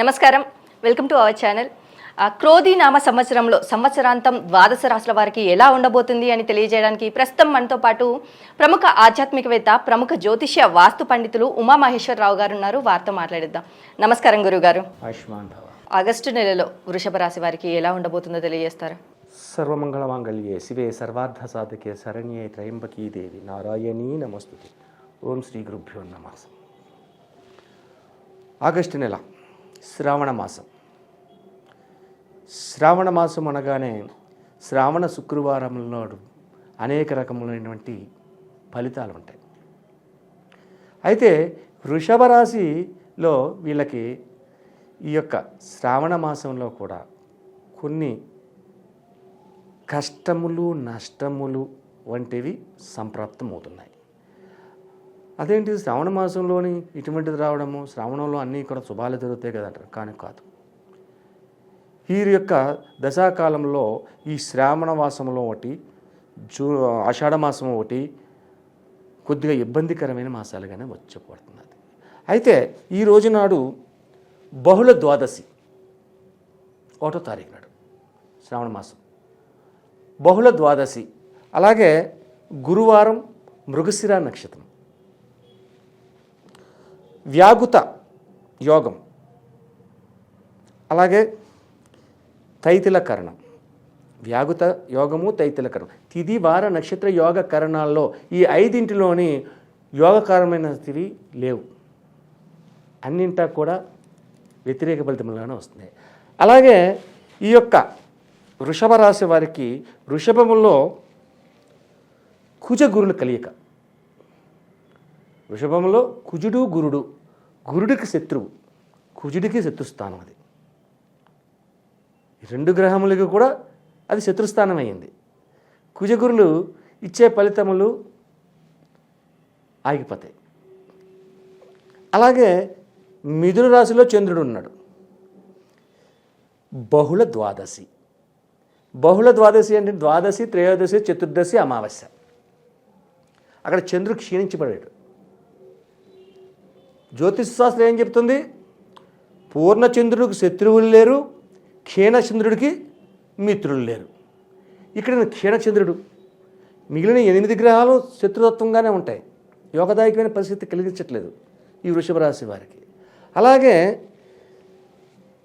నమస్కారం. Welcome to our channel Krodhi నామ సంవత్సరంలో సంవత్సరాంతం ద్వాదశ రాశుల వారికి ఎలా ఉండబోతుంది అని తెలియజేయడానికి ప్రస్తుతం మనతో పాటు ప్రముఖ ఆధ్యాత్మికవేత్త ప్రముఖ జ్యోతిష్య వాస్తు పండితులు ఉమామహేశ్వరరావు గారు ఉన్నారు. వారితో మాట్లాడిద్దాం. నమస్కారం గురుగారు. ఆగస్టు నెలలో వృషభ రాశి వారికి ఎలా ఉండబోతుందో తెలియజేస్తారా? సర్వమంగళమాంగళ్యే శివే సర్వార్థ సాధకే శరణ్యే త్రయంబకీ దేవి నారాయణీ నమస్తుతే. ఓం శ్రీ గురుభ్యో నమ. ఆగస్టు నెల. శ్రావణ మాసం. శ్రావణ మాసం అనగానే శ్రావణ శుక్రవారంలో నాడు అనేక రకములైనటువంటి ఫలితాలు ఉంటాయి. అయితే వృషభ రాశిలో వీళ్ళకి ఈ యొక్క శ్రావణ మాసంలో కూడా కొన్ని కష్టములు నష్టములు వంటివి సంప్రాప్తమవుతున్నాయి. అదేంటి? శ్రావణ మాసంలోని ఇటువంటిది రావడము శ్రావణంలో అన్నీ కూడా శుభాలు జరుగుతాయి కదంటారు. కానీ కాదు. వీరి యొక్క దశాకాలంలో ఈ శ్రావణ మాసంలో ఒకటి జూ ఆషాఢ మాసం ఒకటి కొద్దిగా ఇబ్బందికరమైన మాసాలుగానే వచ్చపడుతున్నది. అయితే ఈ రోజు నాడు బహుళ ద్వాదశి ఒకటో తారీఖు నాడు శ్రావణ మాసం. బహుళ ద్వాదశి. అలాగే గురువారం మృగశిర నక్షత్రం. వ్యాగుత యోగం. అలాగే తైతిలకరణం. వ్యాగుత యోగము తైతిలకరణం. తిది వార నక్షత్ర యోగ కరణాల్లో ఈ ఐదింటిలోని యోగకరమైనవి లేవు. అన్నింటా కూడా వ్యతిరేక ఫలితములుగానే వస్తున్నాయి. అలాగే ఈ యొక్క వృషభ రాశి వారికి వృషభములో కుజ గురుల కలియక. వృషభంలో కుజుడు గురుడు గురుడికి శత్రువు కుజుడికి శత్రుస్థానం అది. రెండు గ్రహములకి కూడా అది శత్రుస్థానం అయింది కుజగురులు ఇచ్చే ఫలితములు ఆగిపోతాయి. అలాగే మిథున రాశిలో చంద్రుడు ఉన్నాడు. బహుళ ద్వాదశి. బహుళ ద్వాదశి అంటే ద్వాదశి త్రయోదశి చతుర్దశి అమావాస్య. అక్కడ చంద్రుడు క్షీణించబడాడు. శాస్త్రం ఏం చెప్తుంది? పూర్ణచంద్రుడికి శత్రువులు లేరు క్షీణచంద్రుడికి మిత్రులు లేరు. ఇక్కడ క్షీణచంద్రుడు. మిగిలిన ఎనిమిది గ్రహాలు శత్రుతత్వంగానే ఉంటాయి. యోగదాయకమైన పరిస్థితి కలిగించట్లేదు ఈ వృషభ రాశి వారికి. అలాగే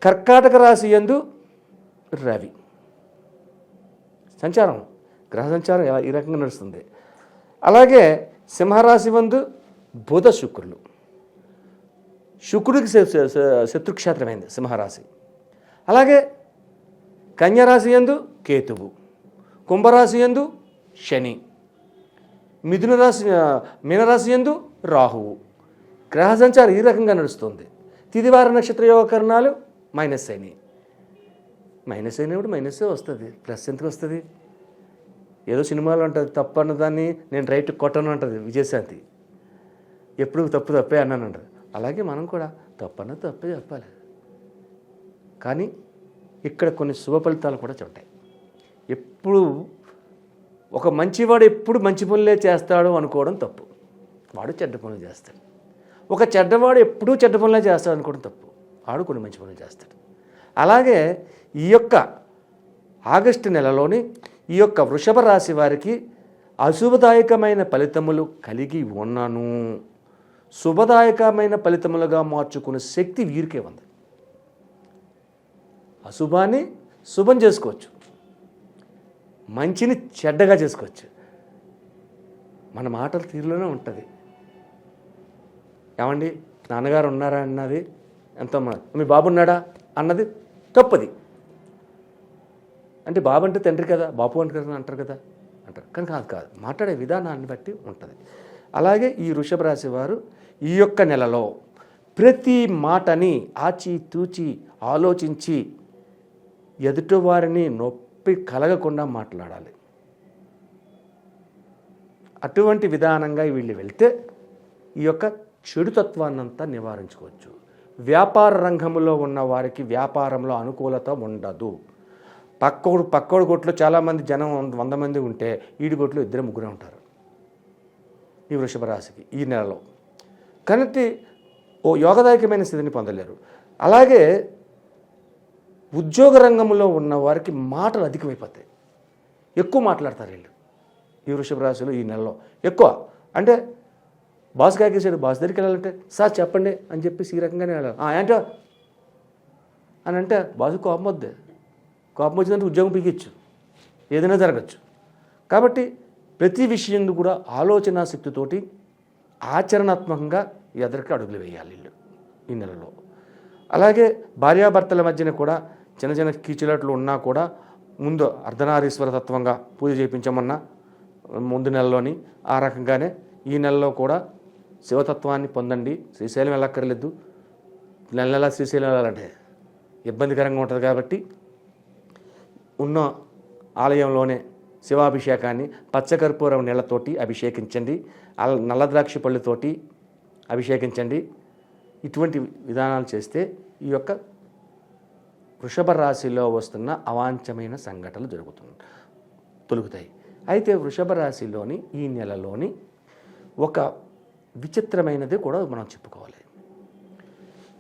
కర్కాటక రాశి యందు రవి. సంచారం గ్రహ సంచారం ఈ రకంగా నడుస్తుంది. అలాగే సింహరాశి వందు బుధ శుక్రులు. శుక్రుడికి శత్రుక్షేత్రమైంది సింహరాశి. అలాగే కన్యరాశి యందు కేతువు కుంభరాశి యందు శని మిథున రాశి మీనరాశి యందు రాహువు. గ్రహ సంచారం ఈ రకంగా నడుస్తుంది. తిదివార నక్షత్ర యోగకరణాలు మైనస్ అయినాయి మైనస్ అయినప్పుడు మైనస్ వస్తుంది ప్లస్ ఎంతకు వస్తుంది? ఏదో సినిమాలో ఉంటుంది తప్పు అన్న దాన్ని నేను రైట్ కొట్టను అంటుంది విజయశాంతి. ఎప్పుడు తప్పు తప్పే అన్నాను అంటది. అలాగే మనం కూడా తప్పన తప్పే చెప్పాలి. కానీ ఇక్కడ కొన్ని శుభ ఫలితాలు కూడా ఉంటాయి ఎప్పుడు ఒక మంచివాడు ఎప్పుడు మంచి పనులే చేస్తాడు అనుకోవడం తప్పు. వాడు చెడ్డ పనులు చేస్తాడు. ఒక చెడ్డవాడు ఎప్పుడూ చెడ్డ పనులే చేస్తాడు అనుకోవడం తప్పు. వాడు కొన్ని మంచి పనులు చేస్తాడు. అలాగే ఈ యొక్క ఆగస్టు నెలలోని ఈ యొక్క వృషభ రాశి వారికి అశుభదాయకమైన ఫలితములు కలిగి ఉన్నాను. శుభదాయకమైన ఫలితములుగా మార్చుకునే శక్తి వీరికే ఉంది. అశుభాన్ని శుభం చేసుకోవచ్చు. మంచిని చెడ్డగా చేసుకోవచ్చు. మన మాటల తీరులోనే ఉంటుంది. ఏమండి? నాన్నగారు ఉన్నారా అన్నది? ఎంతో మీ బాబు ఉన్నాడా అన్నది తప్పది. అంటే బాబు అంటే తండ్రి కదా బాపు అంటే కదా అంటారు కదా? అంటారు. కానీ కాదు కాదు. మాట్లాడే విధానాన్ని బట్టి ఉంటుంది. అలాగే ఈ వృషభ రాశి వారు ఈ యొక్క నెలలో ప్రతి మాటని ఆచి తూచి ఆలోచించి ఎదుటివారిని నొప్పి కలగకుండా మాట్లాడాలి. అటువంటి విధానంగా వీళ్ళు వెళ్తే ఈ యొక్క చెడుతత్వాన్నంతా నివారించుకోవచ్చు. వ్యాపార రంగంలో ఉన్న వారికి వ్యాపారంలో అనుకూలత ఉండదు. పక్కోడు పక్కోడు కొట్లో చాలామంది జనం వంద- వంద మంది ఉంటే ఈడి కొట్లో ఇద్దరు ముగ్గురే ఉంటారు. ఈ వృషభ రాశికి ఈ నెలలో. కాబట్టి ఓ యోగదాయకమైన స్థితిని పొందలేరు. అలాగే ఉద్యోగ రంగంలో ఉన్న వారికి మాటలు అధికమైపోతాయి. ఎక్కువ మాట్లాడతారు వీళ్ళు. ఈ వృషభ రాశిలో ఈ నెలలో ఎక్కువ. అంటే బాస్ కాకేసాడు బాస్ దగ్గరికి వెళ్ళాలంటే సార్ చెప్పండి అని చెప్పేసి ఈ రకంగానే వెళ్ళాలి. ఏంటో? అని అంటే బాసు కోపం వద్దే. కోపం వచ్చిందంటే ఉద్యోగం పీకిచ్చు. ఏదైనా జరగచ్చు. కాబట్టి ప్రతి విషయం కూడా ఆలోచన శక్తితోటి ఆచరణాత్మకంగా ఎదరికి అడుగులు వేయాలి వీళ్ళు ఈ నెలలో. అలాగే భార్యాభర్తల మధ్యన కూడా చిన్న చిన్న కీచులాట్లు ఉన్నా కూడా ముందు అర్ధనారీశ్వర తత్వంగా పూజ చేయించమన్నా ముందు నెలలోని ఆ రకంగానే ఈ నెలలో కూడా శివతత్వాన్ని పొందండి. శ్రీశైలం వెళ్ళక్కర్లేదు. నెల నెల శ్రీశైలం వెళ్ళాలంటే ఇబ్బందికరంగా ఉంటుంది కాబట్టి ఉన్న ఆలయంలోనే శివాభిషేకాన్ని పచ్చకర్పూరం నీళ్ళతోటి అభిషేకించండి అల నల్ల ద్రాక్ష పళ్ళుతోటి అభిషేకించండి. ఇటువంటి విధానాలు చేస్తే ఈ యొక్క వృషభ రాశిలో వస్తున్న అవాంఛమైన సంఘటనలు జరుగుతుంది తొలుగుతాయి. అయితే వృషభ రాశిలోని ఈ నెలలోని ఒక విచిత్రమైనది కూడా మనం చెప్పుకోవాలి.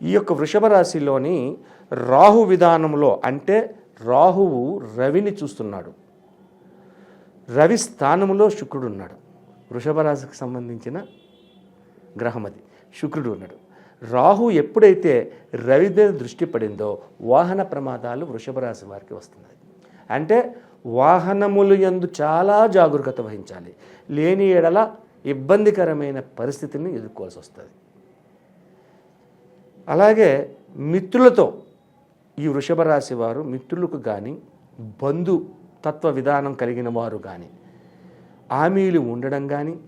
ఈ యొక్క వృషభ రాశిలోని రాహు విధానంలో అంటే రాహువు రవిని చూస్తున్నాడు. రవి స్థానంలో శుక్రుడు ఉన్నాడు వృషభ రాశికి సంబంధించిన గ్రహం అది. శుక్రుడు ఉన్నాడు. రాహు ఎప్పుడైతే రవి మీద దృష్టి పడిందో వాహన ప్రమాదాలు వృషభ రాశి వారికి వస్తున్నాయి. అంటే వాహనములు యందు చాలా జాగ్రత్త వహించాలి. లేని ఎడల ఇబ్బందికరమైన పరిస్థితిని ఎదుర్కోవాల్సి వస్తుంది. అలాగే మిత్రులతో ఈ వృషభ రాశి వారు మిత్రులకు కానీ బంధు తత్వ విధానం కలిగిన వారు కానీ హామీలు ఉండడం కానీ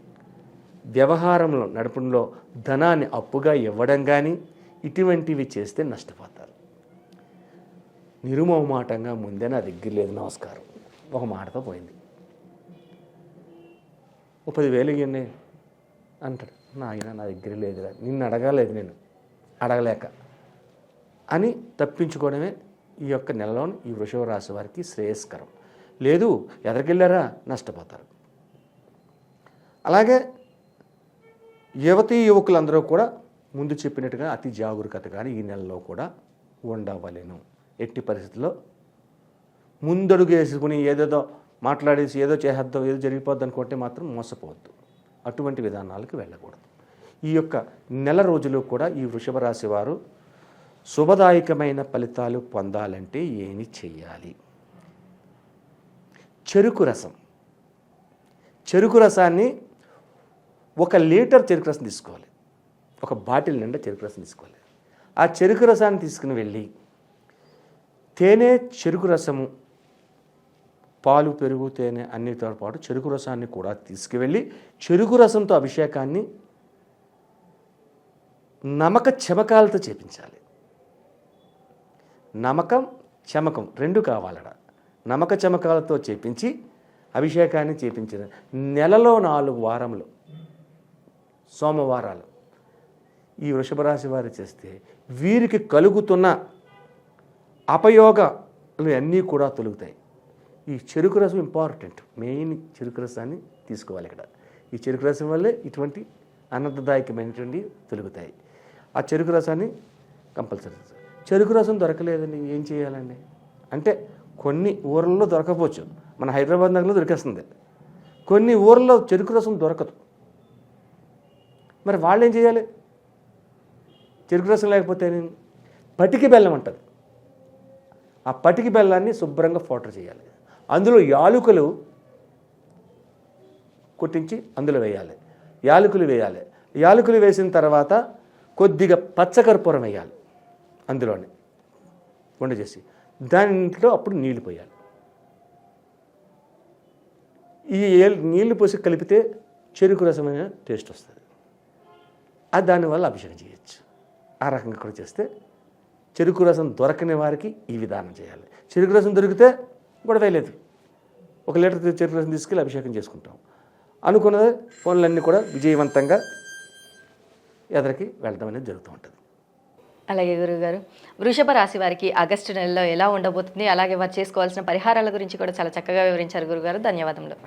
వ్యవహారంలో నడపడంలో ధనాన్ని అప్పుగా ఇవ్వడం కానీ ఇటువంటివి చేస్తే నష్టపోతారు. నిరుమోమాటంగా ముందే నా దగ్గర లేదు. నమస్కారం. ఒక మాటతో పోయింది. ఓ పదివేలు ఇవ్వండి అంటాడు. నాయన నా దగ్గర లేదురా. నిన్ను అడగలేదు నేను. అడగలేక. అని తప్పించుకోవడమే ఈ యొక్క నెలలోని ఈ వృషభ రాశి వారికి శ్రేయస్కరం. లేదు ఎదరికెళ్ళారా? నష్టపోతారు. అలాగే యువతీ యువకులందరూ కూడా ముందు చెప్పినట్టుగా అతి జాగరూకతగానే ఈ నెలలో కూడా ఉండవలేను. ఎట్టి పరిస్థితుల్లో ముందడుగు వేసుకుని ఏదేదో మాట్లాడేసి ఏదో చేసేద్దాం ఏదో జరిగిపోద్ది అనుకుంటే మాత్రం మోసపోవద్దు. అటువంటి విధానాలకు వెళ్ళకూడదు. ఈ యొక్క నెల రోజులు కూడా ఈ వృషభ రాశి వారు శుభదాయకమైన ఫలితాలు పొందాలంటే ఏమి చేయాలి చెరుకు రసం. చెరుకు రసాన్ని ఒక లీటర్ చెరుకు రసం తీసుకోవాలి. ఒక బాటిల్ నిండా చెరుకు రసం తీసుకోవాలి. ఆ చెరుకు రసాన్ని తీసుకుని వెళ్ళి తేనె చెరుకు రసము పాలు పెరుగు తేనె అన్నిటితో పాటు చెరుకు రసాన్ని కూడా తీసుకువెళ్ళి చెరుకు రసంతో అభిషేకాన్ని నమక చమకాలతో చేపించాలి. నమకం చమకం రెండు కావాలడా నమక చమకాలతో చేపించి అభిషేకాన్ని చేపించిన నెలలో నాలుగు వారములు సోమవారాలు. ఈ వృషభ రాశి వారు చేస్తే వీరికి కలుగుతున్న అపయోగాలు అన్నీ కూడా తొలుగుతాయి. ఈ చెరుకు రసం ఇంపార్టెంట్ మెయిన్ చెరుకు రసాన్ని తీసుకోవాలి ఇక్కడ. ఈ చెరుకు రసం వల్లే ఇటువంటి అనర్థదాయకమైనటువంటి తొలుగుతాయి. ఆ చెరుకు రసాన్ని కంపల్సరీ. చెరుకు రసం దొరకలేదండి. ఏం చేయాలండి? అంటే కొన్ని ఊర్లలో దొరకపోవచ్చు మన హైదరాబాద్ నగరంలో దొరికేస్తుంది. కొన్ని ఊర్లలో చెరుకు రసం దొరకదు. మరి వాళ్ళు ఏం చేయాలి? చెరుకు రసం లేకపోతే పటికి బెల్లం అంటారు ఆ పటికి బెల్లాన్ని శుభ్రంగా ఫోటర్ చేయాలి. అందులో యాలుకలు కొట్టించి అందులో వేయాలి. యాలకులు వేయాలి. యాలకులు వేసిన తర్వాత కొద్దిగా పచ్చకర్పూరం వేయాలి. అందులోనే వంట చేసి. దాంట్లో అప్పుడు నీళ్ళు పోయాలి. ఈ నీళ్ళు పోసి కలిపితే చెరుకు రసమైన టేస్ట్ వస్తుంది. అది దానివల్ల అభిషేకం చేయొచ్చు. ఆ రకంగా కూడా చేస్తే చెరుకు రసం దొరకని వారికి ఈ విధానం చేయాలి. చెరుకు రసం దొరికితే గొడవ లేదు. ఒక లీటర్ చెరుకు రసం తీసుకెళ్ళి అభిషేకం చేసుకుంటాం. అనుకున్న పనులన్నీ కూడా విజయవంతంగా ఎదరికి వెళ్ళడం అనేది జరుగుతూ ఉంటుంది. అలాగే గురుగారు వృషభ రాశి వారికి ఆగస్టు నెలలో ఎలా ఉండబోతుంది అలాగే వారు చేసుకోవాల్సిన పరిహారాల గురించి కూడా చాలా చక్కగా వివరించారు గురుగారు ధన్యవాదములు.